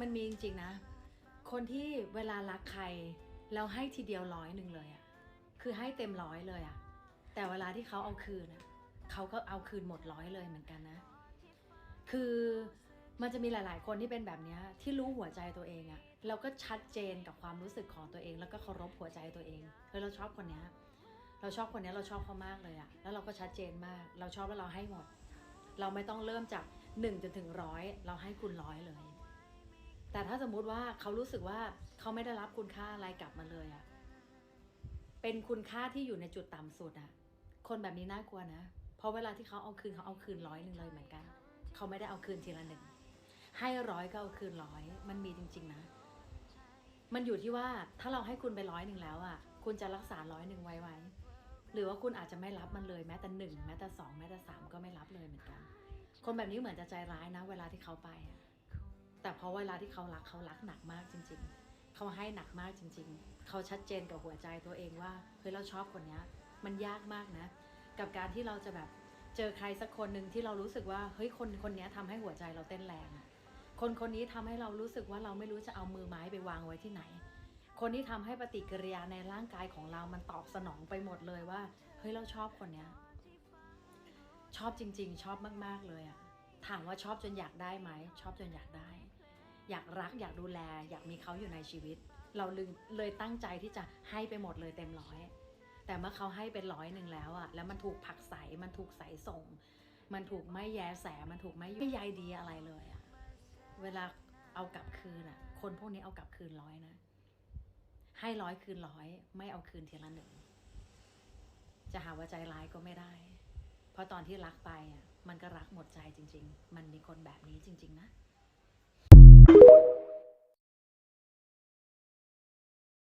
มันมีจริงๆนะ คนที่เวลารักใครแล้วให้ทีเดียวร้อยหนึ่งเลยอะคือให้เต็มร้อยเลยอะแต่เวลาที่เขาเอาคืนอะเขาก็เอาคืนหมดร้อยเลยเหมือนกันนะ คือมันจะมีหลาย ๆ คนที่เป็นแบบนี้ที่รู้หัวใจตัวเองอะแล้วก็ชัดเจนกับความรู้สึกของตัวเอง แล้วก็เคารพหัวใจตัวเองเฮ้ยเราชอบคนนี้เราชอบคนนี้เราชอบเขามากเลยอะแล้วเราก็ชัดเจนมาก เราชอบแล้วเราให้หมด เราไม่ต้องเริ่มจากหนึ่งจนถึงร้อยเราให้คุณร้อยเลย แต่ถ้าสมมุติว่าเขารู้สึกว่าเขาไม่ได้รับคุณค่าอะไรกลับมาเลยอะเป็นคุณค่าที่อยู่ในจุดต่ำสุดอะคนแบบนี้น่ากลัวนะ เพราะเวลาที่เขาเอาคืนเขาเอาคืนร้อยหนึ่งเลยเหมือนกัน เขาไม่ได้เอาคืนทีละหนึ่ง ให้ร้อยก็เอาคืนร้อย มันมีจริง ๆ นะ มันอยู่ที่ว่าถ้าเราให้คุณไปร้อยหนึ่งแล้วอะคุณจะรักษาร้อยหนึ่งไว้ไว้ หรือว่าคุณอาจจะไม่รับมันเลยแม้แต่หนึ่งแม้แต่สองแม้แต่สามก็ไม่รับเลยเหมือนกัน คนแบบนี้เหมือนจะใจร้ายนะ เวลาที่เขาไปอะ แต่เพราะเวลาที่เขารักเขารักหนักมากจริง ๆ เขาให้หนักมากจริง ๆ เขาชัดเจนกับหัวใจตัวเองว่าเฮ้ยเราชอบคนนี้มันยากมากนะ กับการที่เราจะแบบเจอใครสักคนหนึ่งที่เรารู้สึกว่าเฮ้ยคนคนนี้ยทำให้หัวใจเราเต้นแรงอะคนคนนี้ทำให้เรารู้สึกว่าเราไม่รู้จะเอามือไม้ไปวางไว้ที่ไหน คนที่ทำให้ปฏิกิริยาในร่างกายของเรามันตอบสนองไปหมดเลยว่า เฮ้ยเราชอบคนเนี้ย ชอบจริง ๆ ชอบมาก ๆ เลยอะถามว่าชอบจนอยากได้ไหม ชอบจนอยากได้ อยากรักอยากดูแล อยากมีเขาอยู่ในชีวิต เราเลยตั้งใจที่จะให้ไปหมดเลยเต็มร้อย แต่เมื่อเขาให้เป็นร้อยหนึ่งแล้วอะแล้วมันถูกผักใสมันถูกใสส่ง มันถูกไม่แยแสมันถูกไม่ไม่ใยดีอะไรเลยอะเวลาเอากลับคืนอะคนพวกนี้เอากลับคืนร้อยนะ ให้ร้อยคืนร้อยไม่เอาคืนทีละหนึ่งจะหาว่าใจร้ายก็ไม่ได้ เพราะตอนที่รักไปอะ มันก็รักหมดใจจริง ๆ มันมีคนแบบนี้จริง ๆ นะ you